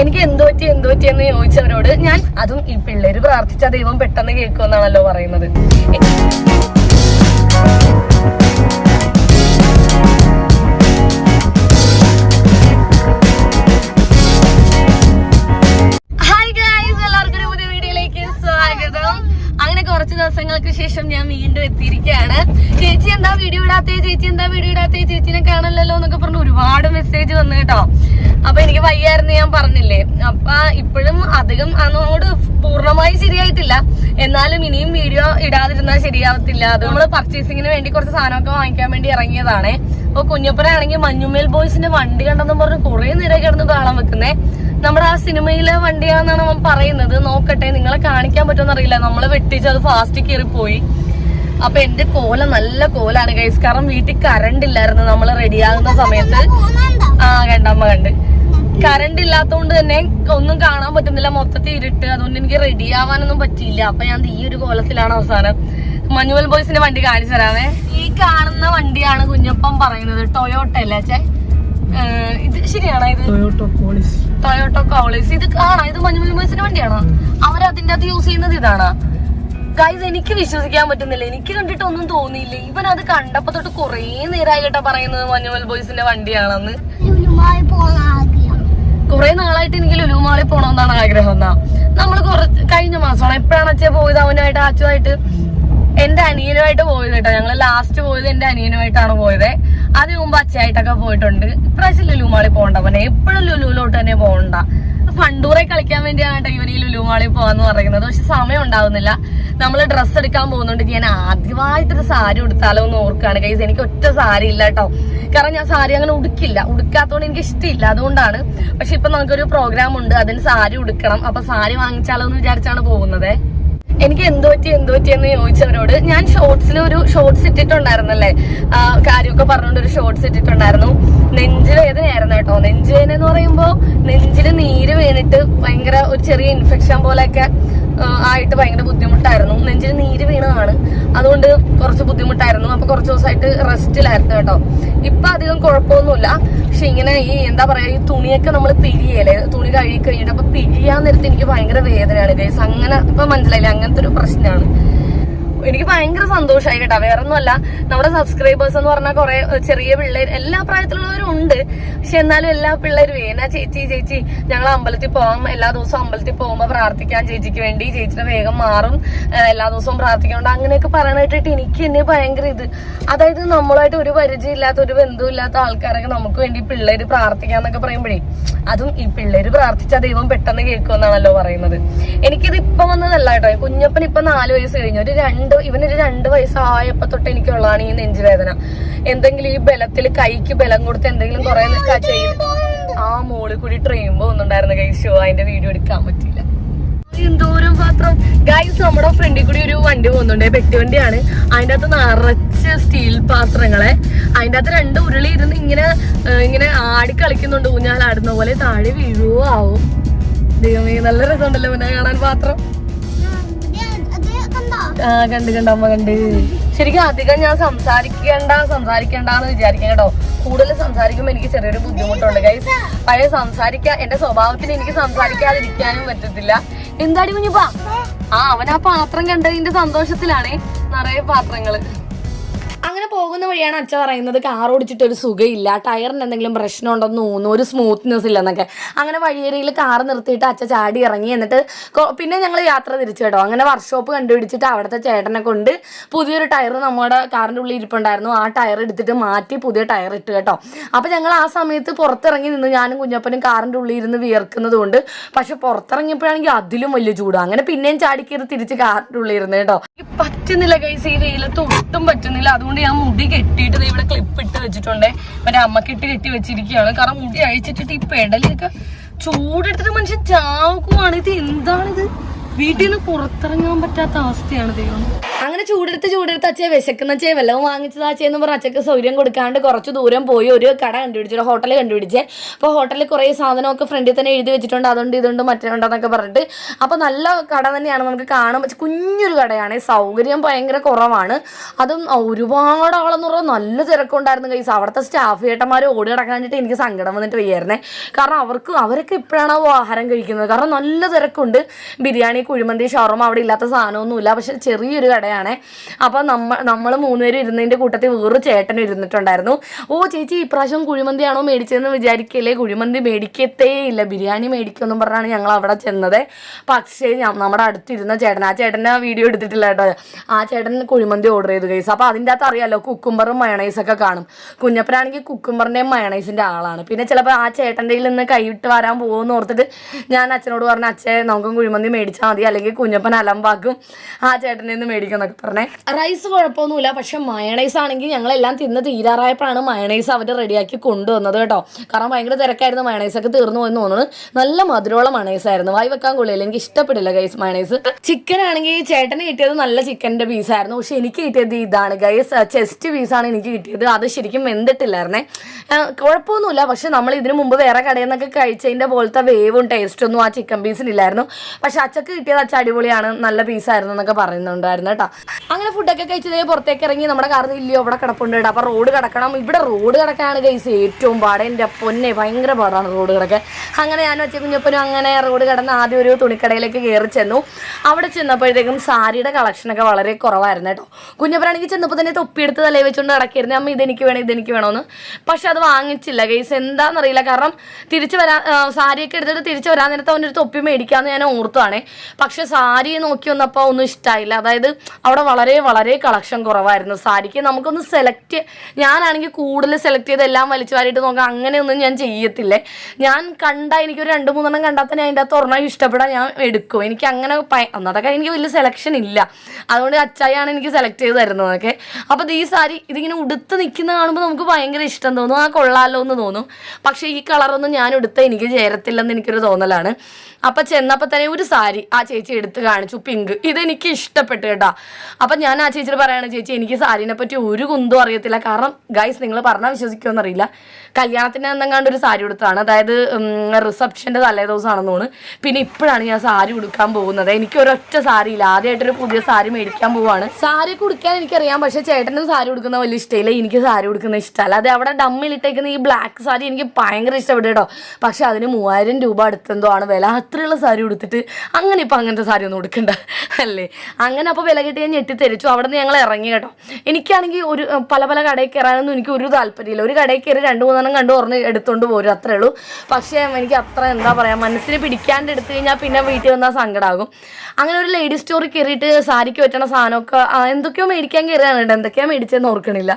എനിക്ക് എന്തോ പറ്റി എന്തോ പറ്റി എന്ന് ചോദിച്ചവരോട് ഞാൻ അതും ഈ പിള്ളേര് പ്രാർത്ഥിച്ച ദൈവം പെട്ടെന്ന് കേൾക്കുമെന്നാണല്ലോ പറയുന്നത്. ദിവസങ്ങൾക്ക് ശേഷം ഞാൻ വീണ്ടും എത്തിയിരിക്കുകയാണ്. ചേച്ചി എന്താ വീഡിയോ ഇടാത്തേ? ചേച്ചി എന്താ വീഡിയോ ഇടാത്തേ? ചേച്ചിനെ കാണല്ലോ എന്നൊക്കെ പറഞ്ഞ് ഒരുപാട് മെസ്സേജ് വന്നു കേട്ടോ. എനിക്ക് വയ്യായിരുന്നു ഞാൻ പറഞ്ഞില്ലേ. അപ്പൊ ഇപ്പോഴും അധികം അങ്ങോട്ട് പൂർണമായി ശരിയായിട്ടില്ല. എന്നാലും ഇനിയും വീഡിയോ ഇടാതിരുന്നാൽ ശരിയാവത്തില്ല. അത് നമ്മൾ പർച്ചേസിങ്ങിന് വേണ്ടി കുറച്ച് സാധനമൊക്കെ വാങ്ങിക്കാൻ വേണ്ടി ഇറങ്ങിയതാണേ. അപ്പൊ കുഞ്ഞപ്പനാണെങ്കിൽ മഞ്ഞുമേൽ ബോയ്സിന്റെ വണ്ടി കണ്ടെന്നും പറഞ്ഞ് കുറെ നേരം കിടന്ന് കാണാൻ വെക്കുന്നേ. നമ്മുടെ ആ സിനിമയിലെ വണ്ടിയാണെന്നാണ് അവൻ പറയുന്നത്. നോക്കട്ടെ നിങ്ങളെ കാണിക്കാൻ പറ്റുമെന്ന് അറിയില്ല നമ്മൾ വെട്ടിച്ച് അത് ഫാസ്റ്റ് കയറി പോയി അപ്പൊ എന്റെ കോല നല്ല കോലാണ് ഗൈസ് കാരണം വീട്ടിൽ കറണ്ട് ഇല്ലായിരുന്നു. നമ്മൾ റെഡിയാകുന്ന സമയത്ത് ആ കണ്ടമ്മ കണ്ട്. കറണ്ട് ഇല്ലാത്തതുകൊണ്ട് തന്നെ ഒന്നും കാണാൻ പറ്റുന്നില്ല. മൊത്തത്തിൽ ഇരുട്ട്. അതുകൊണ്ട് എനിക്ക് റെഡി ആവാനൊന്നും പറ്റിയില്ല. അപ്പൊ ഞാൻ ഈ ഒരു കോലത്തിലാണ് അവസാനം. മനുവൽ ബോയ്സിന്റെ വണ്ടി കാണിച്ചു തരാമേ ഈ കാണുന്ന വണ്ടിയാണ് കുഞ്ഞപ്പം പറയുന്നത്. ടൊയോട്ട അല്ലേ ചേ ഇത് ശരിയാണോ ഇത്? ടൊയോട്ടോ കോളേജ് ഇത് ആണോ ഇത് മഞ്ഞുമൽ ബോയ്സിന്റെ വണ്ടിയാണോ? അവർ അതിന്റെ അകത്ത് യൂസ് ചെയ്യുന്നത് ഇതാണോ? ഗൈസ് എനിക്ക് വിശ്വസിക്കാൻ പറ്റുന്നില്ല. എനിക്ക് കണ്ടിട്ട് ഒന്നും തോന്നിയില്ല. ഇവൻ അത് കണ്ടപ്പോ തൊട്ട് കൊറേ നേരമായി കേട്ടാ പറയുന്നത് മഞ്ഞുമൽ ബോയ്സിന്റെ വണ്ടിയാണെന്ന്. കുറെ നാളായിട്ട് എനിക്ക് ലുലുമാളിൽ പോണമെന്നാണ് ആഗ്രഹം എന്നാ. നമ്മൾ കുറച്ച് കഴിഞ്ഞ മാസമാണ്. എപ്പോഴാണ് അച്ഛൻ പോയത്? അവനുമായിട്ട് അച്ഛനായിട്ട് എന്റെ അനിയനുമായിട്ട് പോയത് കേട്ടോ. ഞങ്ങൾ ലാസ്റ്റ് പോയത് എന്റെ അനിയനുമായിട്ടാണ് പോയത്. അതിന് മുമ്പ് അച്ഛയായിട്ടൊക്കെ പോയിട്ടുണ്ട്. ഇപ്രാവശ്യം ലുലുമാളിൽ പോകണ്ട. പോലെ എപ്പോഴും ലുലുവിലോട്ട് തന്നെ പോകണ്ട. ഫണ്ടൂറെ കളിക്കാൻ വേണ്ടിയാണ് കേട്ടോ ഇവർ ഈ ലുലുമാളിൽ പറയുന്നത്. പക്ഷെ സമയം ഉണ്ടാവുന്നില്ല. നമ്മൾ ഡ്രസ്സ് എടുക്കാൻ പോകുന്നുണ്ട് ഞാൻ ആദ്യമായിട്ടൊരു സാരി ഉടുത്താലോ എന്ന് ഓർക്കാണ് കൈസ് എനിക്ക് ഒറ്റ സാരി ഇല്ല കേട്ടോ. കാരണം ഞാൻ സാരി അങ്ങനെ ഉടുക്കില്ല. ഉടുക്കാത്തോണ്ട് എനിക്ക് ഇഷ്ടമില്ല അതുകൊണ്ടാണ്. പക്ഷെ ഇപ്പൊ നമുക്കൊരു പ്രോഗ്രാം ഉണ്ട്. അതിന് സാരി ഉടുക്കണം. അപ്പൊ സാരി വാങ്ങിച്ചാലോ എന്ന് വിചാരിച്ചാണ് പോകുന്നത്. എനിക്ക് എന്തു പറ്റി എന്തു പറ്റി എന്ന് ചോദിച്ചവരോട് ഞാൻ ഷോർട്സിൽ ഒരു ഷോർട്സ് ഇട്ടിട്ടുണ്ടായിരുന്നല്ലേ? കാര്യമൊക്കെ പറഞ്ഞുകൊണ്ട് ഒരു ഷോർട്സ് ഇട്ടിട്ടുണ്ടായിരുന്നു. നെഞ്ചു വേദനയായിരുന്നു കേട്ടോ. നെഞ്ചുവേദന എന്ന് പറയുമ്പോൾ നെഞ്ചിൽ നീര് വീണിട്ട് ഭയങ്കര ഒരു ചെറിയ ഇൻഫെക്ഷൻ പോലെയൊക്കെ ആയിട്ട് ഭയങ്കര ബുദ്ധിമുട്ടായിരുന്നു. നെഞ്ചിൽ നീര് വീണതാണ്. അതുകൊണ്ട് കുറച്ച് ബുദ്ധിമുട്ടായിരുന്നു. അപ്പൊ കുറച്ച് ദിവസമായിട്ട് റെസ്റ്റിലായിരുന്നു കേട്ടോ. ഇപ്പൊ അധികം കുഴപ്പമൊന്നുമില്ല. പക്ഷെ ഇങ്ങനെ ഈ എന്താ പറയാ ഈ തുണിയൊക്കെ നമ്മൾ പിരിയല്ലേ തുണി കഴുകി കഴിഞ്ഞിട്ട് അപ്പൊ പിരിയാൻ നേരത്ത് എനിക്ക് ഭയങ്കര വേദനയാണ് ഗൈസ് അങ്ങനെ ഇപ്പൊ മനസ്സിലായില്ലേ? അങ്ങനത്തെ ഒരു പ്രശ്നമാണ് എനിക്ക് ഭയങ്കര സന്തോഷമായി കേട്ടോ. വേറെ ഒന്നുമല്ല നമ്മുടെ സബ്സ്ക്രൈബേഴ്സ് എന്ന് പറഞ്ഞാൽ കുറെ ചെറിയ പിള്ളേർ എല്ലാ പ്രായത്തിലുള്ളവരും ഉണ്ട് പക്ഷെ എന്നാലും എല്ലാ പിള്ളേരും ഏനാ ചേച്ചി ചേച്ചി ഞങ്ങൾ അമ്പലത്തിൽ പോകാം. എല്ലാ ദിവസവും അമ്പലത്തിൽ പോകുമ്പോൾ പ്രാർത്ഥിക്കാൻ ചേച്ചിക്ക് വേണ്ടി ചേച്ചിയുടെ വേഗം മാറും. എല്ലാ ദിവസവും പ്രാർത്ഥിക്കാണ്ട് അങ്ങനെയൊക്കെ പറയണ കേട്ടിട്ട് എനിക്ക് എന്നെ ഭയങ്കര ഇത്. അതായത് നമ്മളായിട്ട് ഒരു പരിചയം ഇല്ലാത്ത ഒരു ബന്ധമില്ലാത്ത ആൾക്കാരൊക്കെ നമുക്ക് വേണ്ടി പിള്ളേര് പ്രാർത്ഥിക്കാന്നൊക്കെ പറയുമ്പോഴേ അതും ഈ പിള്ളേര് പ്രാർത്ഥിച്ച ദൈവം പെട്ടെന്ന് കേൾക്കുമെന്നാണല്ലോ പറയുന്നത്. എനിക്കിത് ഇപ്പൊ വന്നതല്ല കേട്ടോ. കുഞ്ഞപ്പൻ ഇപ്പൊ നാല് വയസ്സ് കഴിഞ്ഞു. ഒരു രണ്ട് ഇവനൊരു രണ്ട് വയസ്സായപ്പോ തൊട്ട് എനിക്കുള്ളതാണ് ഈ നെഞ്ചുവേദന. എന്തെങ്കിലും ഈ ബലത്തിൽ കൈക്ക് ബലം കൊടുത്ത് എന്തെങ്കിലും കുറെ ചെയ്യും ആ മോളിൽ കൂടി ട്രെയിൻ പോകുന്നുണ്ടായിരുന്നു കൈശോ അതിന്റെ വീഡിയോ എടുക്കാൻ പറ്റില്ല എന്തോരം പാത്രം. ഗൈസ് നമ്മുടെ ഫ്രണ്ടിൽ കൂടി ഒരു വണ്ടി പോകുന്നുണ്ട് പെട്ടി വണ്ടിയാണ്. അതിന്റെ അകത്ത് നിറച്ച് സ്റ്റീൽ പാത്രങ്ങളെ. അതിന്റെ അകത്ത് രണ്ട് ഉരുളി ഇരുന്ന് ഇങ്ങനെ ഇങ്ങനെ ആടി കളിക്കുന്നുണ്ട്. ഊഞ്ഞാലാടുന്ന പോലെ താഴെ വീഴുവോ ആവും? ദൈവമേ നല്ല രസമുണ്ടല്ലോ പിന്നെ കാണാൻ പാത്രം. കണ്ട് കണ്ട് അമ്മ കണ്ട്. ശരിക്കും അധികം ഞാൻ സംസാരിക്കണ്ട സംസാരിക്കണ്ടെന്ന് വിചാരിക്കാം കേട്ടോ. കൂടുതൽ സംസാരിക്കുമ്പോൾ എനിക്ക് ചെറിയൊരു ബുദ്ധിമുട്ടുണ്ട്. ഗൈസ് പഴയ സംസാരിക്കാൻ എന്റെ സ്വഭാവത്തിന് എനിക്ക് സംസാരിക്കാതിരിക്കാനും പറ്റത്തില്ല. എന്താടി കുഞ്ഞിപ്പാ? ആ അവൻ ആ പാത്രം കണ്ടതിന്റെ സന്തോഷത്തിലാണേ. നിറയെ പാത്രങ്ങൾ. അങ്ങനെ പോകുന്ന വഴിയാണ് അച്ഛ പറയുന്നത് കാർ ഓടിച്ചിട്ട് ഒരു സുഖമില്ല ടയറിന് എന്തെങ്കിലും പ്രശ്നം ഉണ്ടെന്ന് തോന്നുന്നു ഒരു സ്മൂത്ത്നെസ് ഇല്ലെന്നൊക്കെ അങ്ങനെ വഴിയേരിയിൽ കാർ നിർത്തിയിട്ട് അച്ഛ ചാടി ഇറങ്ങി എന്നിട്ട് പിന്നെ ഞങ്ങൾ യാത്ര തിരിച്ചു കേട്ടോ. അങ്ങനെ വർക്ക്ഷോപ്പ് കണ്ടുപിടിച്ചിട്ട് അവിടുത്തെ ചേട്ടനെ കൊണ്ട് പുതിയൊരു ടയർ നമ്മുടെ കാറിന്റെ ഉള്ളിൽ ഇരിപ്പുണ്ടായിരുന്നു. ആ ടയർ എടുത്തിട്ട് മാറ്റി പുതിയ ടയർ ഇട്ട് കേട്ടോ. അപ്പോൾ ഞങ്ങൾ ആ സമയത്ത് പുറത്തിറങ്ങി നിന്ന് ഞാനും കുഞ്ഞപ്പനും കാറിന്റെ ഉള്ളിൽ ഇരുന്ന് വിയർക്കുന്നത് കൊണ്ട് പക്ഷെ പുറത്തിറങ്ങിയപ്പോഴാണെങ്കിൽ അതിലും വലിയ ചൂടാണ് അങ്ങനെ പിന്നെയും ചാടിക്കയറി തിരിച്ച് കാറിന്റെ ഉള്ളിൽ ഇരുന്ന് കേട്ടോ. പറ്റുന്നില്ല കൈസ് ഈ വെയിലത്ത് ഒട്ടും പറ്റുന്നില്ല. അതുകൊണ്ട് ഞാൻ മുടി കെട്ടിയിട്ട് ഇവിടെ ക്ലിപ്പ് ഇട്ട് വെച്ചിട്ടുണ്ട്. മറ്റേ അമ്മക്കിട്ട് കെട്ടി വെച്ചിരിക്കുകയാണ്. കാരണം മുടി അഴിച്ചിട്ടിട്ട് ഈ പെടലൊക്കെ ചൂടെടുത്തിട്ട് മനുഷ്യൻ ചാവുകയാണ്. ഇത് എന്താണിത്? വീട്ടിൽ നിന്ന് പുറത്തിറങ്ങാൻ പറ്റാത്ത അവസ്ഥയാണ് ദൈവം. അങ്ങനെ ചൂടെടുത്ത് ചൂടെടുത്ത് അച്ഛയെ വിശക്കുന്ന അച്ഛയെ വല്ലതും വാങ്ങിച്ചത് അച്ഛയെന്ന് പറഞ്ഞ അച്ഛക്ക് സൗകര്യം കൊടുക്കാണ്ട് കുറച്ച് ദൂരം പോയി ഒരു കട കണ്ടുപിടിച്ചു ഒരു ഹോട്ടൽ കണ്ടുപിടിച്ചേ. അപ്പോൾ ഹോട്ടലിൽ കുറേ സാധനമൊക്കെ ഫ്രണ്ടിൽ തന്നെ എഴുതി വെച്ചിട്ടുണ്ട്. അതുകൊണ്ട് ഇതുണ്ട് മറ്റുണ്ടെന്നൊക്കെ പറഞ്ഞിട്ട്. അപ്പോൾ നല്ല കട തന്നെയാണ് നമുക്ക് കാണാൻ പറ്റും കുഞ്ഞൊരു കടയാണ്. സൗകര്യം ഭയങ്കര കുറവാണ്. അതും ഒരുപാട് ആളെന്ന് പറഞ്ഞാൽ നല്ല തിരക്കുണ്ടായിരുന്നു കൈസ് അവിടുത്തെ സ്റ്റാഫ് ചേട്ടന്മാർ ഓടി കിടക്കാനായിട്ട് എനിക്ക് സങ്കടം വന്നിട്ട് വയ്യായിരുന്നേ. കാരണം അവർക്ക് അവരൊക്കെ എപ്പോഴാണ് ആഹാരം കഴിക്കുന്നത്? കാരണം നല്ല തിരക്കുണ്ട്. ബിരിയാണി കുഴിമന്തി ഷവർമ അവിടെ ഇല്ലാത്ത സാധനമൊന്നുമില്ല. പക്ഷെ ചെറിയൊരു കടയാണ്. അപ്പോൾ നമ്മൾ നമ്മൾ മൂന്നുപേരും ഇരുന്നതിന്റെ കൂട്ടത്തിൽ വേറൊരു ചേട്ടനും ഇരുന്നിട്ടുണ്ടായിരുന്നു. ഓ ചേച്ചി ഇപ്രാവശ്യം കുഴിമന്തിയാണോ മേടിച്ചതെന്ന് വിചാരിക്കല്ലേ? കുഴിമന്തി മേടിക്കത്തേ ഇല്ല. ബിരിയാണി മേടിക്കുമെന്നും പറഞ്ഞാണ് ഞങ്ങൾ അവിടെ ചെന്നത്. പക്ഷേ നമ്മുടെ അടുത്തിരുന്ന ചേട്ടൻ ആ ചേട്ടനെ വീഡിയോ എടുത്തിട്ടില്ല കേട്ടോ. ആ ചേട്ടൻ കുഴിമന്തി ഓർഡർ ചെയ്തു കേസ് അപ്പോൾ അതിന്റെ അകത്ത് അറിയാമല്ലോ കുക്കുംബറും മയണൈസൊക്കെ കാണും. കുഞ്ഞപ്പനാണെങ്കിൽ കുക്കുംബറിന്റെയും മയണൈസിന്റെ ആളാണ്. പിന്നെ ചിലപ്പോൾ ആ ചേട്ടന്റെ നിന്ന് കൈവിട്ട് വരാൻ പോകുമെന്ന് ഓർത്തിട്ട് ഞാൻ അച്ഛനോട് പറഞ്ഞു അച്ഛേ നമുക്കും കുഴിമന്തി മേടിച്ചാൽ മതി അല്ലെങ്കിൽ കുഞ്ഞപ്പൻ അലമ്പാക്കും. ആ ചേട്ടനെ നിന്ന് മേടിക്കും എന്നൊക്കെ പറഞ്ഞേ. റൈസ് കുഴപ്പമൊന്നുമില്ല പക്ഷെ മയണൈസ് ആണെങ്കിൽ ഞങ്ങളെല്ലാം തിന്ന് തീരാറായപ്പോഴാണ് മയണൈസ് അവർ റെഡിയാക്കി കൊണ്ടുവന്നത് കേട്ടോ. കാരണം ഭയങ്കര തിരക്കായിരുന്നു മയണൈസ് ഒക്കെ തീർന്നു പോയെന്ന് തോന്നുന്നു. നല്ല മധുരമുള്ള മയണൈസ് ആയിരുന്നു. വായി വെക്കാൻ കൊള്ളില്ല എനിക്ക് ഇഷ്ടപ്പെടില്ല ഗൈസ് മയണൈസ് ചിക്കൻ ആണെങ്കിൽ ചേട്ടന് കിട്ടിയത് നല്ല ചിക്കന്റെ പീസായിരുന്നു പക്ഷെ എനിക്ക് കിട്ടിയത് ഇതാണ് ഗൈസ് ചെസ്റ്റ് പീസാണ് എനിക്ക് കിട്ടിയത്. അത് ശരിക്കും വെന്തിട്ടില്ലായിരുന്നേ. കുഴപ്പമൊന്നുമില്ല പക്ഷെ നമ്മൾ ഇതിനു മുമ്പ് വേറെ കടയിൽ നിന്നൊക്കെ കഴിച്ചതിന്റെ പോലത്തെ വേവും ടേസ്റ്റൊന്നും ആ ചിക്കൻ പീസിനില്ലായിരുന്നു പക്ഷെ അച്ചക്ക് കിട്ടിയത് അച്ഛ അടിപൊളിയാണ് നല്ല പീസായിരുന്നു എന്നൊക്കെ പറയുന്നുണ്ടായിരുന്നു കേട്ടോ. അങ്ങനെ ഫുഡൊക്കെ കഴിച്ചതേ പുറത്തേക്ക് ഇറങ്ങി നമ്മുടെ കാറിൽ ഇല്ലയോ അവിടെ കിടപ്പുണ്ട് കേട്ടോ. അപ്പോൾ റോഡ് കിടക്കണം. ഇവിടെ റോഡ് കിടക്കാണ് കൈസ് ഏറ്റവും പാട്. എന്റെ പൊന്നെ ഭയങ്കര പാടാണ് റോഡ് കിടക്കാൻ. അങ്ങനെ ഞാൻ ഒറ്റ കുഞ്ഞപ്പനും അങ്ങനെ റോഡ് കിടന്ന് ആദ്യം ഒരു തുണിക്കടയിലേക്ക് കയറി ചെന്നു. അവിടെ ചെന്നപ്പോഴത്തേക്കും സാരിയുടെ കളക്ഷനൊക്കെ വളരെ കുറവായിരുന്നു കേട്ടോ. കുഞ്ഞപ്പനാണെങ്കിൽ ചെന്നപ്പോൾ തന്നെ തൊപ്പിയെടുത്ത് തലയിൽ വെച്ചുകൊണ്ട് നടക്കിയിരുന്നു. അമ്മ ഇതെനിക്ക് വേണം ഇതെനിക്ക് വേണമെന്ന് പക്ഷെ അത് വാങ്ങിച്ചില്ല കേസ് എന്താണെന്നറിയില്ല കാരണം തിരിച്ചു വരാൻ സാരിയൊക്കെ എടുത്തിട്ട് തിരിച്ചു വരാൻ നേരത്തെ അവന്റെ ഒരു തൊപ്പി മേടിക്കാമെന്ന് ഞാൻ ഓർത്തുവാണേ. പക്ഷെ സാരി നോക്കി വന്നപ്പോൾ ഒന്നും ഇഷ്ടമായില്ല അതായത് അവിടെ വളരെ വളരെ കളക്ഷൻ കുറവായിരുന്നു. സാരിക്ക് നമുക്കൊന്ന് സെലക്ട് ഞാനാണെങ്കിൽ കൂടുതൽ സെലക്ട് ചെയ്ത് എല്ലാം വലിച്ചു വാരിയിട്ട് നോക്കാം അങ്ങനെയൊന്നും ഞാൻ ചെയ്യത്തില്ലേ. ഞാൻ കണ്ട എനിക്കൊരു രണ്ട് മൂന്നെണ്ണം കണ്ടാൽ തന്നെ അതിന്റെ അകത്ത് ഒരെണ്ണം ഇഷ്ടപ്പെടാൻ ഞാൻ എടുക്കും. എനിക്ക് അങ്ങനെ കാര്യം എനിക്ക് വലിയ സെലക്ഷൻ ഇല്ല. അതുകൊണ്ട് അച്ചായാണ് എനിക്ക് സെലക്ട് ചെയ്ത് തരുന്നതൊക്കെ. അപ്പോൾ ഈ സാരി ഇതിങ്ങനെ ഉടുത്ത് നിൽക്കുന്ന കാണുമ്പോൾ നമുക്ക് ഭയങ്കര ഇഷ്ടം തോന്നും. ആ കൊള്ളാലോ എന്ന് തോന്നും. പക്ഷേ ഈ കളറൊന്നും ഞാൻ ഉടുത്ത എനിക്ക് ചേരത്തില്ലെന്ന് എനിക്കൊരു തോന്നലാണ്. അപ്പം ചെന്നപ്പോൾ തന്നെ ഒരു സാരി ആ ചേച്ചി എടുത്ത് കാണിച്ചു പിങ്ക്. ഇതെനിക്ക് ഇഷ്ടപ്പെട്ടു കേട്ടോ. അപ്പം ഞാൻ ആ ചേച്ചിയോട് പറയാണ് ചേച്ചി എനിക്ക് സാരീനെ പറ്റി ഒരു കുന്തും അറിയത്തില്ല. കാരണം ഗൈസ് നിങ്ങൾ പറഞ്ഞാൽ വിശ്വസിക്കുമെന്ന് അറിയില്ല കല്യാണത്തിന് എന്തെങ്കിലും ഒരു സാരി ഉടുത്താണ് അതായത് റിസപ്ഷന്റെ തലേ ദിവസമാണെന്ന് തോന്നുന്നു. പിന്നെ ഇപ്പോഴാണ് ഞാൻ സാരി ഉടുക്കാൻ പോകുന്നത്. എനിക്ക് ഒരൊറ്റ സാരി ഇല്ല ആദ്യമായിട്ടൊരു പുതിയ സാരി മേടിക്കാൻ പോവാണ്. സാരി കൊടുക്കാൻ എനിക്കറിയാം. പക്ഷേ ചേട്ടനും സാരി കൊടുക്കുന്ന വലിയ ഇഷ്ടമില്ല എനിക്ക് സാരി കൊടുക്കുന്ന ഇഷ്ടമല്ല. അത് അവിടെ ഡമ്മിലിട്ടേക്കുന്ന ഈ ബ്ലാക്ക് സാരി എനിക്ക് ഭയങ്കര ഇഷ്ടപ്പെട്ടു കേട്ടോ. പക്ഷെ അതിന് മൂവായിരം രൂപ അടുത്തെന്തോ ആണ്. വില അത്രയുള്ള സാരി ഉടുത്തിട്ട് അങ്ങനെ ഇപ്പം അങ്ങനത്തെ സാരി ഒന്നും ഉടുക്കണ്ട. അല്ലേ? അങ്ങനെ അപ്പോൾ വില കിട്ടി ഞാൻ ഞെട്ടിത്തെരിച്ചു അവിടെ നിന്ന് ഞങ്ങൾ ഇറങ്ങി കേട്ടോ. എനിക്കാണെങ്കിൽ ഒരു പല പല കടയിൽ കയറാനൊന്നും എനിക്ക് ഒരു താല്പര്യമില്ല. ഒരു കടയിൽ കയറി രണ്ട് മൂന്നെണ്ണം കണ്ടു പറഞ്ഞ് എടുത്തോണ്ട് പോരും അത്രേ ഉള്ളൂ. പക്ഷേ എനിക്ക് അത്ര എന്താ പറയുക മനസ്സിന് പിടിക്കാണ്ട് എടുത്തു കഴിഞ്ഞാൽ പിന്നെ വീട്ടിൽ വന്നാൽ സങ്കടമാകും അങ്ങനെ ഒരു ലേഡി സ്റ്റോറിൽ കയറിയിട്ട് സാരിക്ക് പറ്റണ സാധനമൊക്കെ എന്തൊക്കെയോ മേടിക്കാൻ കയറിയാണ് കേട്ടോ. എന്തൊക്കെയാണ് മേടിച്ചതെന്ന് ഓർക്കണില്ല.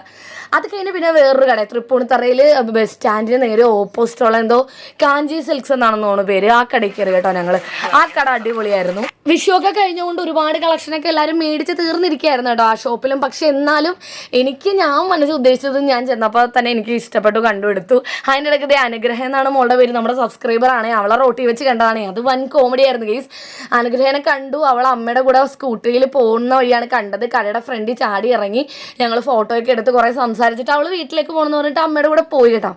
അത് കഴിഞ്ഞ് പിന്നെ വേറൊരു കട തൃപ്പൂണിത്തറയിൽ ബസ് സ്റ്റാൻഡിന് നേരെ ഓപ്പോസിറ്റുള്ള എന്തോ കാഞ്ചി സിൽക്സ് എന്നാണെന്ന് തോന്നുന്നു പേര്. ആ കടയിൽ കയറി കേട്ടോ ഞങ്ങൾ ആ കട അടിപൊളിയായിരുന്നു. വിഷു ഒക്കെ കഴിഞ്ഞുകൊണ്ട് ഒരുപാട് കളക്ഷനൊക്കെ എല്ലാവരും മേടിച്ച് തീർന്നിരിക്കുകയായിരുന്നു കേട്ടോ ആ ഷോപ്പിലും. പക്ഷെ എന്നാലും എനിക്ക് ഞാൻ മനസ്സിൽ ഉദ്ദേശിച്ചത് ഞാൻ ചെന്നപ്പോൾ തന്നെ എനിക്ക് ഇഷ്ടപ്പെട്ടു കണ്ടുപിടുത്തു അതിന്റെ ഇടയ്ക്ക് അനുഗ്രഹം എന്നാണ് മോളുടെ പേര്. നമ്മുടെ സബ്സ്ക്രൈബർ ആണ്. അവളെ റോട്ടി വെച്ച് കണ്ടതാണ്. അത് വൻ കോമഡി ആയിരുന്നു ഗെയ്സ് അനുഗ്രഹനെ കണ്ടു. അവൾ അമ്മയുടെ കൂടെ സ്കൂട്ടറിയിൽ പോകുന്ന വഴിയാണ് കണ്ടത്. കടയുടെ ഫ്രണ്ടിൽ ചാടി ഇറങ്ങി ഞങ്ങൾ ഫോട്ടോ ഒക്കെ എടുത്ത് കുറേ സംസാരിച്ചിട്ട് അവൾ വീട്ടിലേക്ക് പോകണമെന്ന് പറഞ്ഞിട്ട് അമ്മയുടെ കൂടെ പോയി കേട്ടോ.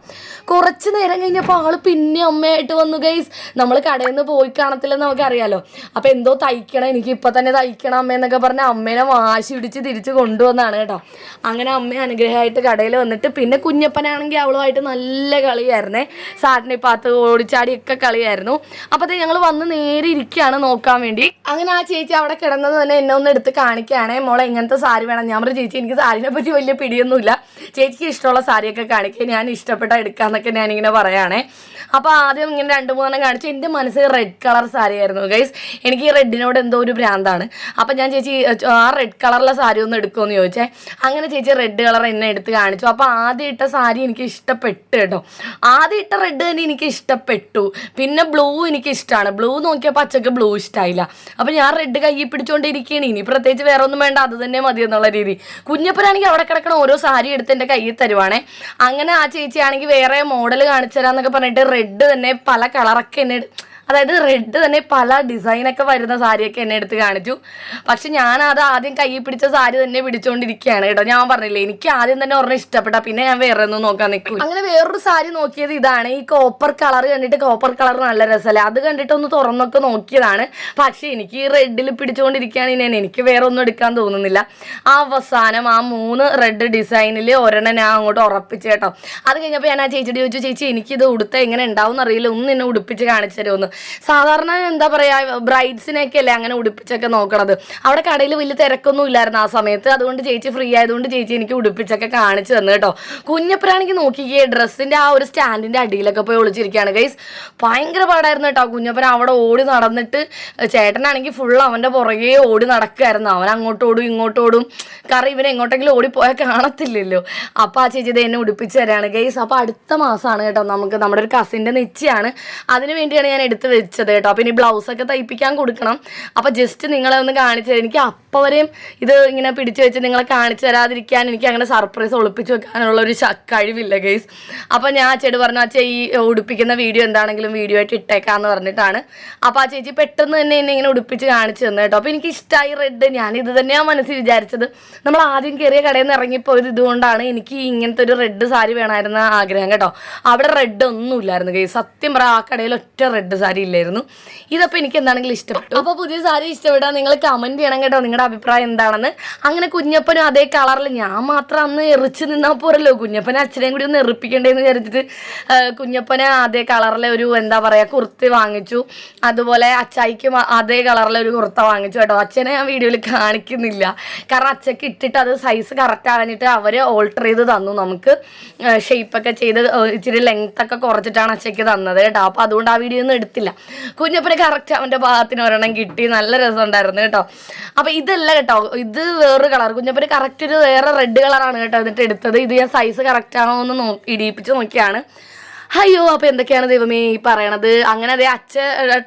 കുറച്ച് നേരം കഴിഞ്ഞപ്പോൾ അവൾ പിന്നെ അമ്മയായിട്ട് വന്നു ഗെയ്സ് നമ്മൾ കടയിൽ നിന്ന് പോയി കാണത്തില്ലെന്ന് നമുക്കറിയാലോ. അപ്പോൾ എന്തോ തയ്ക്കണം എനിക്ക് ഇപ്പം തന്നെ തയ്ക്കണം അമ്മയെന്നൊക്കെ പറഞ്ഞ് അമ്മേനെ വാശി പിടിച്ച് തിരിച്ച് കൊണ്ടുവന്നാണ് കേട്ടോ. അങ്ങനെ അമ്മ അനുഗ്രഹമായിട്ട് കടയിൽ വന്നിട്ട് പിന്നെ കുഞ്ഞപ്പനാണെങ്കിൽ അവളുമായിട്ട് നല്ല കളിയായിരുന്നേ. സാറിനെ പാത്ത് ഓടിച്ചാടിയൊക്കെ കളിയായിരുന്നു. അപ്പോഴത്തേ ഞങ്ങൾ വന്ന് നേരെ ഇരിക്കുകയാണ് നോക്കാൻ വേണ്ടി. അങ്ങനെ ആ ചേച്ചി അവിടെ കിടന്നത് തന്നെ എന്നെ ഒന്ന് എടുത്ത് കാണിക്കുകയാണേ. മോളെ ഇങ്ങനത്തെ സാരി വേണം. ഞാൻ പറഞ്ഞു ചേച്ചി എനിക്ക് സാരിനെ പറ്റി വലിയ പിടിയൊന്നുമില്ല. ചേച്ചിക്ക് ഇഷ്ടമുള്ള സാരിയൊക്കെ കാണിക്കുക ഞാൻ ഇഷ്ടപ്പെട്ട എടുക്കാന്നൊക്കെ ഞാനിങ്ങനെ പറയുകയാണേ അപ്പോൾ ആദ്യം ഇങ്ങനെ രണ്ട് മൂന്നെണ്ണം കാണിച്ചു എന്റെ മനസ്സിൽ റെഡ് കളർ സാരി ആയിരുന്നു. ഗൈസ് എനിക്ക് ഈ റെഡിനോട് എന്തോ ഒരു ഭ്രാന്താണ്. അപ്പോൾ ഞാൻ ചേച്ചി ആ റെഡ് കളറിലെ സാരി ഒന്ന് എടുക്കുമെന്ന് ചോദിച്ചേ. അങ്ങനെ ചേച്ചി റെഡ് കളർ എന്നെ എടുത്ത് കാണിച്ചു. അപ്പോൾ ആദ്യം ഇട്ട സാരി എനിക്ക് ഇഷ്ടപ്പെട്ടു കേട്ടോ. ആദ്യം ഇട്ട റെഡ് തന്നെ എനിക്ക് ഇഷ്ടപ്പെട്ടു. പിന്നെ ബ്ലൂ എനിക്ക് ഇഷ്ടമാണ് ബ്ലൂ നോക്കിയപ്പോൾ അച്ചക്ക് ബ്ലൂ ഇഷ്ടമായില്ല അപ്പോൾ ഞാൻ റെഡ് കൈ പിടിച്ചുകൊണ്ടിരിക്കുകയാണ് ഇനി പ്രത്യേകിച്ച് വേറെ ഒന്നും വേണ്ട. അത് തന്നെ മതി എന്നുള്ള രീതി. കുഞ്ഞപ്പനാണെങ്കിൽ അവിടെ കിടക്കണ ഓരോ സാരി എടുത്ത് എന്റെ കയ്യിൽ തരുവാണേ. അങ്ങനെ ആ ചേച്ചിയാണെങ്കിൽ വേറെ മോഡൽ കാണിച്ചു തരാന്നൊക്കെ പറഞ്ഞിട്ട് റെഡ് തന്നെ പല കളറൊക്കെ എന്നെ അതായത് റെഡ് തന്നെ പല ഡിസൈനൊക്കെ വരുന്ന സാരിയൊക്കെ എന്നെ എടുത്ത് കാണിച്ചു. പക്ഷെ ഞാൻ അത് ആദ്യം കൈ പിടിച്ച സാരി തന്നെ പിടിച്ചുകൊണ്ടിരിക്കുകയാണ് കേട്ടോ. ഞാൻ പറഞ്ഞില്ലേ എനിക്ക് ആദ്യം തന്നെ ഒരെണ്ണം ഇഷ്ടപ്പെട്ട പിന്നെ ഞാൻ വേറെ ഒന്നും നോക്കാൻ നിൽക്കും അങ്ങനെ വേറൊരു സാരി നോക്കിയത് ഇതാണ്. ഈ കോപ്പർ കളർ കണ്ടിട്ട് കോപ്പർ കളർ നല്ല രസമല്ലേ അത് കണ്ടിട്ട് ഒന്ന് തുറന്നൊക്കെ നോക്കിയതാണ്. പക്ഷെ എനിക്ക് ഈ റെഡിൽ പിടിച്ചുകൊണ്ടിരിക്കുകയാണ് ഞാൻ എനിക്ക് വേറെ ഒന്നും എടുക്കാൻ തോന്നുന്നില്ല. ആ അവസാനം ആ മൂന്ന് റെഡ് ഡിസൈനിൽ ഒരെണ്ണം ഞാൻ അങ്ങോട്ട് ഉറപ്പിച്ചു കേട്ടോ. അത് കഴിഞ്ഞപ്പോൾ ഞാൻ ആ ചേച്ചിയോട് ചോദിച്ചു ചേച്ചി എനിക്കിത് ഉടുത്ത എങ്ങനെ ഉണ്ടാവും എന്നറിയില്ല ഒന്ന് എന്നെ ഉടുപ്പിച്ച് കാണിച്ചു തരുമെന്ന് സാധാരണ എന്താ പറയുക ബ്രൈഡ്സിനെയൊക്കെ അല്ലേ അങ്ങനെ ഉടുപ്പിച്ചൊക്കെ നോക്കണത്. അവിടെ കടയിൽ വലിയ തിരക്കൊന്നും ഇല്ലായിരുന്നു ആ സമയത്ത്. അതുകൊണ്ട് ചേച്ചി ഫ്രീ ആയതുകൊണ്ട് ചേച്ചി എനിക്ക് ഉടുപ്പിച്ചൊക്കെ കാണിച്ചു തന്നു കേട്ടോ. കുഞ്ഞപ്പനാണെങ്കിൽ നോക്കിക്കേ ഡ്രസ്സിന്റെ ആ ഒരു സ്റ്റാൻഡിന്റെ അടിയിലൊക്കെ പോയി ഒളിച്ചിരിക്കുകയാണ്. ഗൈസ് ഭയങ്കര പാടായിരുന്നു കേട്ടോ. കുഞ്ഞപ്പൻ അവിടെ ഓടി നടന്നിട്ട് ചേട്ടനാണെങ്കിൽ ഫുൾ അവന്റെ പുറകെ ഓടി നടക്കുമായിരുന്നു അവൻ അങ്ങോട്ടോടും ഇങ്ങോട്ടോടും കാരണം ഇവനെ എങ്ങോട്ടെങ്കിലും ഓടിപ്പോയാൽ കാണത്തില്ലല്ലോ. അപ്പൊ ആ ചേച്ചി ഇത് എന്നെ ഉടുപ്പിച്ച് തരാണ്. ഗൈസ് അപ്പൊ അടുത്ത മാസമാണ് കേട്ടോ നമുക്ക് നമ്മുടെ ഒരു കസിന്റെ നിശ്ചയാണ് അതിനു വേണ്ടിയാണ് ഞാൻ എടുത്ത് വെച്ചത് കേട്ടോ. അപ്പം ഇനി ബ്ലൗസൊക്കെ തയ്പ്പിക്കാൻ കൊടുക്കണം. അപ്പോൾ ജസ്റ്റ് നിങ്ങളെ ഒന്ന് കാണിച്ചു തരാം. എനിക്ക് അപ്പം വരെയും ഇത് ഇങ്ങനെ പിടിച്ചു വെച്ച് നിങ്ങളെ കാണിച്ചു തരാതിരിക്കാൻ എനിക്ക് അങ്ങനെ സർപ്രൈസ് ഒളിപ്പിച്ച് വെക്കാനുള്ള ഒരു കഴിവില്ല ഗൈസ് അപ്പം ഞാൻ ആ പറഞ്ഞു അച്ഛ ഈ ഉടുപ്പിക്കുന്ന വീഡിയോ എന്താണെങ്കിലും വീഡിയോ ആയിട്ട് ഇട്ടേക്കാന്ന് പറഞ്ഞിട്ടാണ്. അപ്പോൾ ആ ചേച്ചി പെട്ടെന്ന് തന്നെ എന്നെ ഇങ്ങനെ ഉടുപ്പിച്ച് കാണിച്ചു തന്നു കേട്ടോ. അപ്പോൾ എനിക്ക് ഇഷ്ടമായി റെഡ് ഞാൻ ഇത് തന്നെയാണ് മനസ്സിൽ വിചാരിച്ചത്. നമ്മൾ ആദ്യം കയറിയ കടയിൽ നിന്ന് ഇറങ്ങിപ്പോയത് ഇതുകൊണ്ടാണ് എനിക്ക് ഇങ്ങനത്തെ ഒരു റെഡ് സാരി വേണമായിരുന്ന ആഗ്രഹം കേട്ടോ. അവിടെ റെഡ് ഒന്നും ഇല്ലായിരുന്നു ഗൈസ് സത്യം പറ ആ കടയിൽ ഒറ്റ റെഡ് സാരി ഇല്ലായിരുന്നു ഇതപ്പോൾ എനിക്ക് എന്താണെങ്കിലും ഇഷ്ടപ്പെട്ടു. അപ്പോൾ പുതിയ സാരി ഇഷ്ടപ്പെട്ടാൽ നിങ്ങൾ കമന്റ് ചെയ്യണം കേട്ടോ. നിങ്ങളുടെ അഭിപ്രായം എന്താണെന്ന്. അങ്ങനെ കുഞ്ഞപ്പനും അതേ കളറിൽ ഞാൻ മാത്രം അന്ന് എറിച്ച് നിന്നാൽ പോരല്ലോ. കുഞ്ഞപ്പനെ അച്ഛനെയും കൂടി ഒന്ന് എറിപ്പിക്കണ്ടേന്ന് വിചാരിച്ചിട്ട് കുഞ്ഞപ്പനെ അതേ കളറിലെ ഒരു എന്താ പറയുക കുർത്തി വാങ്ങിച്ചു. അതുപോലെ അച്ചായിക്കും അതേ കളറിലെ ഒരു കുർത്ത വാങ്ങിച്ചു കേട്ടോ. അച്ഛനെ ഞാൻ വീഡിയോയിൽ കാണിക്കുന്നില്ല. കാരണം അച്ഛക്ക് ഇട്ടിട്ട് അത് സൈസ് കറക്റ്റ് ആകാനിട്ട് അവർ ഓൾട്ടർ ചെയ്ത് തന്നു നമുക്ക്. ഷേപ്പൊക്കെ ചെയ്ത് ഇച്ചിരി ലെങ്ത് ഒക്കെ കുറച്ചിട്ടാണ് അച്ഛയ്ക്ക് തന്നത് കേട്ടോ. അപ്പോൾ അതുകൊണ്ട് ആ വീഡിയോ ഒന്നും എടുത്തില്ല. കുഞ്ഞപ്പന് കറക്റ്റ് അവന്റെ ഭാഗത്തിന് ഒരെണ്ണം കിട്ടി. നല്ല രസമുണ്ടായിരുന്നു കേട്ടോ. അപ്പോൾ ഇതല്ല കേട്ടോ. ഇത് വേറൊരു കളർ കുഞ്ഞപ്പന് കറക്റ്റ് ഒരു വേറെ റെഡ് കളറാണ് കേട്ടോ എന്നിട്ട് എടുത്തത്. ഇത് ഞാൻ സൈസ് കറക്റ്റ് ആണോ എന്ന് നോ ഇടിയിപ്പിച്ച് നോക്കിയാണ്. അയ്യോ അപ്പൊ എന്തൊക്കെയാണ് ദൈവമേ ഈ പറയണത്? അങ്ങനെ അതേ അച്ഛ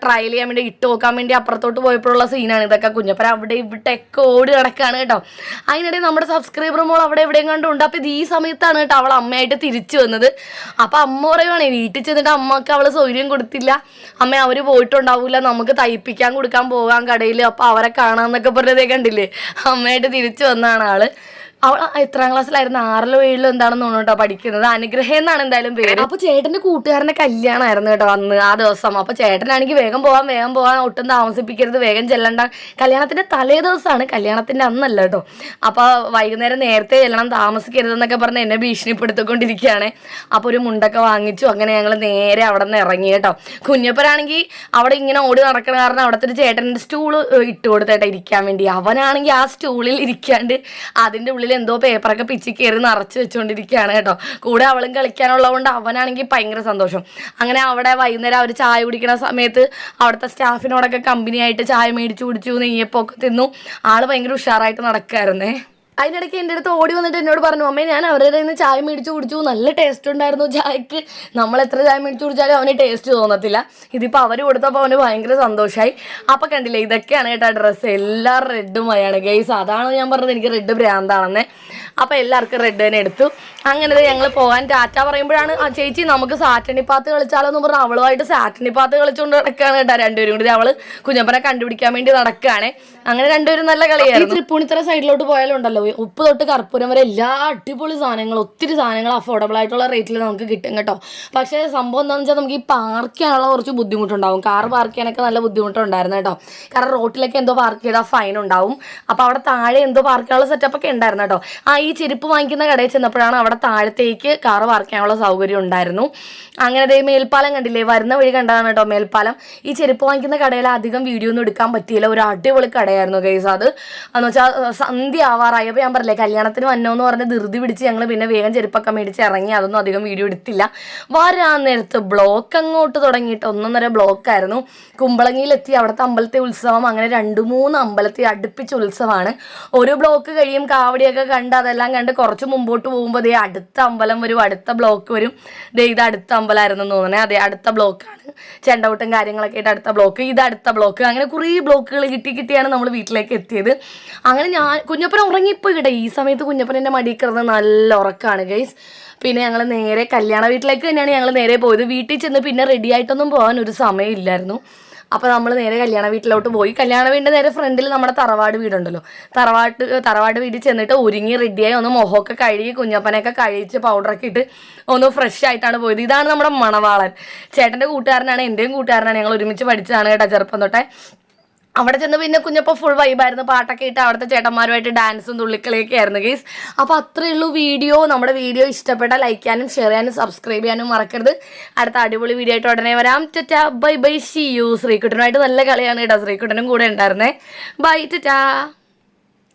ട്രയൽ ചെയ്യാൻ വേണ്ടി ഇട്ട് നോക്കാൻ വേണ്ടി അപ്പുറത്തോട്ട് പോയപ്പോഴുള്ള സീനാണ് ഇതൊക്കെ കുഞ്ഞപ്പൻ അവിടെ ഇവിടെയൊക്കെ ഓടി നടക്കാണ് കേട്ടോ. അതിനിടെ നമ്മുടെ സബ്സ്ക്രൈബർ മോൾ അവിടെ എവിടെയും കണ്ടുണ്ട്. അപ്പൊ ഇത് ഈ സമയത്താണ് കേട്ടോ അവൾ അമ്മയായിട്ട് തിരിച്ചു വന്നത്. അപ്പൊ അമ്മ പറയുവാണേ വീട്ടിൽ ചെന്നിട്ട് അമ്മയ്ക്ക് അവൾ സൗകര്യം കൊടുത്തില്ല. അമ്മ അവർ പോയിട്ടുണ്ടാവൂല. നമുക്ക് തയ്പ്പിക്കാൻ കൊടുക്കാൻ പോകാൻ കടയിൽ അപ്പൊ അവരെ കാണാന്നൊക്കെ പറഞ്ഞതേ കണ്ടില്ലേ? അമ്മയായിട്ട് തിരിച്ചു വന്നാണ് ആൾ. അവൾ എത്രാം ക്ലാസ്സിലായിരുന്നു? ആറിലോ ഏഴിലോ എന്താണെന്ന് തോന്നുന്നു കേട്ടോ പഠിക്കുന്നത്. അനുഗ്രഹം എന്നാണ് എന്തായാലും പേര്. അപ്പൊ ചേട്ടന്റെ കൂട്ടുകാരന്റെ കല്യാണമായിരുന്നു കേട്ടോ അന്ന് ആ ദിവസം. അപ്പൊ ചേട്ടനാണെങ്കിൽ വേഗം പോവാൻ വേഗം പോവാൻ ഒട്ടും താമസിപ്പിക്കരുത് വേഗം ചെല്ലണ്ട. കല്യാണത്തിന്റെ തലേ ദിവസമാണ് കല്യാണത്തിന്റെ അന്നല്ല കേട്ടോ. അപ്പൊ വൈകുന്നേരം നേരത്തെ ചെല്ലണം താമസിക്കരുതെന്നൊക്കെ പറഞ്ഞ് എന്നെ ഭീഷണിപ്പെടുത്തിക്കൊണ്ടിരിക്കുകയാണ്. അപ്പൊ ഒരു മുണ്ടൊക്കെ വാങ്ങിച്ചു. അങ്ങനെ ഞങ്ങൾ നേരെ അവിടെ നിന്ന് ഇറങ്ങി കേട്ടോ. കുഞ്ഞപ്പനാണെങ്കിൽ അവിടെ ഇങ്ങനെ ഓടി നടക്കണ കാരണം അവിടുത്തെ ഒരു ചേട്ടന്റെ സ്റ്റൂൾ ഇട്ട് കൊടുത്തേട്ടാ ഇരിക്കാൻ വേണ്ടി. അവനാണെങ്കിൽ ആ സ്റ്റൂളിൽ ഇരിക്കാണ്ട് അതിന്റെ ഉള്ളിൽ എന്തോ പേപ്പറൊക്കെ പിച്ചി കയറി നിറച്ച് വെച്ചുകൊണ്ടിരിക്കുകയാണ് കേട്ടോ. കൂടെ അവളും കളിക്കാനുള്ളതുകൊണ്ട് അവനാണെങ്കിൽ ഭയങ്കര സന്തോഷം. അങ്ങനെ അവിടെ വൈകുന്നേരം അവർ ചായ കുടിക്കുന്ന സമയത്ത് അവിടുത്തെ സ്റ്റാഫിനോടൊക്കെ കമ്പനിയായിട്ട് ചായ മേടിച്ചു കുടിച്ചു നെയ്യപ്പൊക്കെ തിന്നു. ആൾ ഭയങ്കര ഉഷാറായിട്ട് നടക്കായിരുന്നേ. അതിനിടയ്ക്ക് എന്റെ അടുത്ത് ഓടി വന്നിട്ട് എന്നോട് പറഞ്ഞു അമ്മേ ഞാൻ അവരുടെ കയ്യിൽ നിന്ന് ചായ മേടിച്ച് കുടിച്ചു. നല്ല ടേസ്റ്റ് ഉണ്ടായിരുന്നു ചായക്ക്. നമ്മൾ എത്ര ചായ മേടിച്ച് കുടിച്ചാലും അവന് ടേസ്റ്റ് തോന്നത്തില്ല. ഇതിപ്പോൾ അവർ കൊടുത്തപ്പോൾ അവന് ഭയങ്കര സന്തോഷമായി അപ്പോൾ കണ്ടില്ലേ ഇതൊക്കെയാണ് കേട്ടോ ഡ്രസ്സ് എല്ലാം റെഡുമായാണ് ഗെയ്സ് അതാണ് ഞാൻ പറഞ്ഞത്? എനിക്ക് റെഡ് ഭ്രാന്താണെന്ന്. അപ്പോൾ എല്ലാവർക്കും റെഡ് തന്നെ എടുത്തു. അങ്ങനെ ഞങ്ങൾ പോകാൻ ടാറ്റ പറയുമ്പോഴാണ് ആ ചേച്ചി നമുക്ക് സാറ്റണിപ്പാത്ത് കളിച്ചാലോ എന്ന് പറഞ്ഞാൽ അവളുമായിട്ട് സാറ്റണിപ്പാത്ത് കളിച്ചുകൊണ്ട് നടക്കുകയാണ് കേട്ടോ രണ്ടുപേരും കൂടി. അവൾ കുഞ്ഞപ്പനെ കണ്ടുപിടിക്കാൻ വേണ്ടി നടക്കുകയാണ് അങ്ങനെ രണ്ടുപേരും നല്ല കളിയായിരുന്നു. തൃപ്പൂണിത്തറ സൈഡിലോട്ട് പോയാലുണ്ടല്ലോ ഉപ്പ് തൊട്ട് കർപ്പൂരം വരെ എല്ലാ അടിപൊളി സാധനങ്ങളും ഒത്തിരി സാധനങ്ങൾ അഫോർഡബിൾ ആയിട്ടുള്ള റേറ്റിൽ നമുക്ക് കിട്ടും കേട്ടോ. പക്ഷേ സംഭവം എന്താണെന്ന് വെച്ചാൽ നമുക്ക് ഈ പാർക്ക് ചെയ്യാനുള്ള കുറച്ച് ബുദ്ധിമുട്ടുണ്ടാവും. കാർ പാർക്ക് ചെയ്യാനൊക്കെ നല്ല ബുദ്ധിമുട്ടുണ്ടായിരുന്നു കേട്ടോ. കാരണം റോട്ടിലൊക്കെ എന്തോ പാർക്ക് ചെയ്താൽ ഫൈൻ ഉണ്ടാവും. അപ്പോൾ അവിടെ താഴെ എന്തോ പാർക്ക് ചെയ്യാനുള്ള സെറ്റപ്പ് ഒക്കെ ഉണ്ടായിരുന്നു കേട്ടോ. ആ ഈ ചെരുപ്പ് വാങ്ങിക്കുന്ന കടയിൽ ചെന്നപ്പോഴാണ് അവിടെ താഴത്തേക്ക് കാർ പാർക്ക് ചെയ്യാനുള്ള സൗകര്യം ഉണ്ടായിരുന്നു. അങ്ങനെ ദേ മേൽപ്പാലം കണ്ടില്ലേ? വരുന്ന വഴി കണ്ടതാണ് കേട്ടോ മേൽപ്പാലം. ഈ ചെരുപ്പ് വാങ്ങിക്കുന്ന കടയിൽ അധികം വീഡിയോ ഒന്നും എടുക്കാൻ പറ്റിയില്ല. ഒരു അടിപൊളി കടയായിരുന്നു ഗൈസ് അത്. എന്ന് വെച്ചാൽ സന്ധ്യ ആവാറായപ്പോൾ ഞാൻ പറഞ്ഞില്ലേ കല്യാണത്തിന് വന്നോ എന്ന് പറഞ്ഞ് ധൃതി പിടിച്ച് ഞങ്ങൾ പിന്നെ വേഗം ചെരുപ്പൊക്കെ മേടിച്ച് ഇറങ്ങി അതൊന്നും അധികം വീഡിയോ എടുത്തില്ല. വരാൻ നേരത്ത് ബ്ലോക്ക് അങ്ങോട്ട് തുടങ്ങിയിട്ട് ഒന്നൊന്നര ബ്ലോക്ക് ആയിരുന്നു. കുമ്പളങ്ങിയിലെത്തി അവിടുത്തെ അമ്പലത്തെ ഉത്സവം അങ്ങനെ രണ്ട് മൂന്ന് അമ്പലത്തെ അടുപ്പിച്ച ഉത്സവമാണ്. ഒരു ബ്ലോക്ക് കഴിയും കാവടിയൊക്കെ കണ്ട് അതെല്ലാം കണ്ട് കുറച്ച് മുമ്പോട്ട് പോകുമ്പോൾ ദേ അടുത്ത അമ്പലം വരും അടുത്ത ബ്ലോക്ക് വരും. ദേ ഇത് അടുത്ത അമ്പലമായിരുന്നു തോന്നണേ. അതെ അടുത്ത ബ്ലോക്കാണ് ചെണ്ടവട്ടും കാര്യങ്ങളൊക്കെ ആയിട്ട് അടുത്ത ബ്ലോക്ക് ഇത് അടുത്ത ബ്ലോക്ക് അങ്ങനെ കുറേ ബ്ലോക്കുകൾ കിട്ടി കിട്ടിയാണ് നമ്മൾ വീട്ടിലേക്ക് എത്തിയത്. അങ്ങനെ ഞാൻ കുഞ്ഞപ്പന ഉറങ്ങി ഉറങ്ങിപ്പോയി കേട്ടോ ഈ സമയത്ത് കുഞ്ഞപ്പൻ എന്റെ മടിയിൽ കിടന്ന് നല്ല ഉറക്കമാണ് ഗൈസ് പിന്നെ ഞങ്ങൾ നേരെ കല്യാണ വീട്ടിലേക്ക് തന്നെയാണ് ഞങ്ങൾ നേരെ പോയത്. വീട്ടിൽ ചെന്ന് പിന്നെ റെഡി ആയിട്ടൊന്നും പോകാൻ ഒരു സമയമില്ലായിരുന്നു. അപ്പോൾ നമ്മൾ നേരെ കല്യാണ വീട്ടിലോട്ട് പോയി. കല്യാണ വീടിന്റെ നേരെ ഫ്രണ്ടിൽ നമ്മുടെ തറവാട് വീടുണ്ടല്ലോ. തറവാട്ട് തറവാട് വീട്ടിൽ ചെന്നിട്ട് ഒരുങ്ങി റെഡിയായി ഒന്ന് മുഖമൊക്കെ കഴുകി കുഞ്ഞപ്പനെയൊക്കെ കഴിച്ച് പൗഡറൊക്കെ ഇട്ട് ഒന്ന് ഫ്രഷ് ആയിട്ടാണ് പോയത്. ഇതാണ് നമ്മുടെ മണവാളൻ. ചേട്ടന്റെ കൂട്ടുകാരനാണ് എന്റെയും കൂട്ടുകാരനാണ്. ഞങ്ങൾ ഒരുമിച്ച് പഠിച്ചതാണ് കേട്ടോ ചെറുപ്പം തൊട്ടേ. അവിടെ ചെന്ന് പിന്നെ കുഞ്ഞപ്പോൾ ഫുൾ വൈബായിരുന്നു പാട്ടൊക്കെ ഇട്ട് അവിടുത്തെ ചേട്ടന്മാരുമായിട്ട് ഡാൻസും തുള്ളിക്കളിയൊക്കെ ആയിരുന്നു ഗീസ് അപ്പോൾ അത്രയേ ഉള്ളൂ വീഡിയോ നമ്മുടെ വീഡിയോ ഇഷ്ടപ്പെട്ട ലൈക്ക് ചെയ്യാനും ഷെയർ ചെയ്യാനും സബ്സ്ക്രൈബ് ചെയ്യാനും മറക്കരുത്. അടുത്ത അടിപൊളി വീഡിയോ ആയിട്ട് ഉടനെ വരാം. ടാ ബൈ ബൈ ഷി യു ശ്രീകുട്ടനുമായിട്ട് നല്ല കളിയാണ് കേട്ടോ ശ്രീകുട്ടനും കൂടെ ഉണ്ടായിരുന്നേ. ബൈ ടാ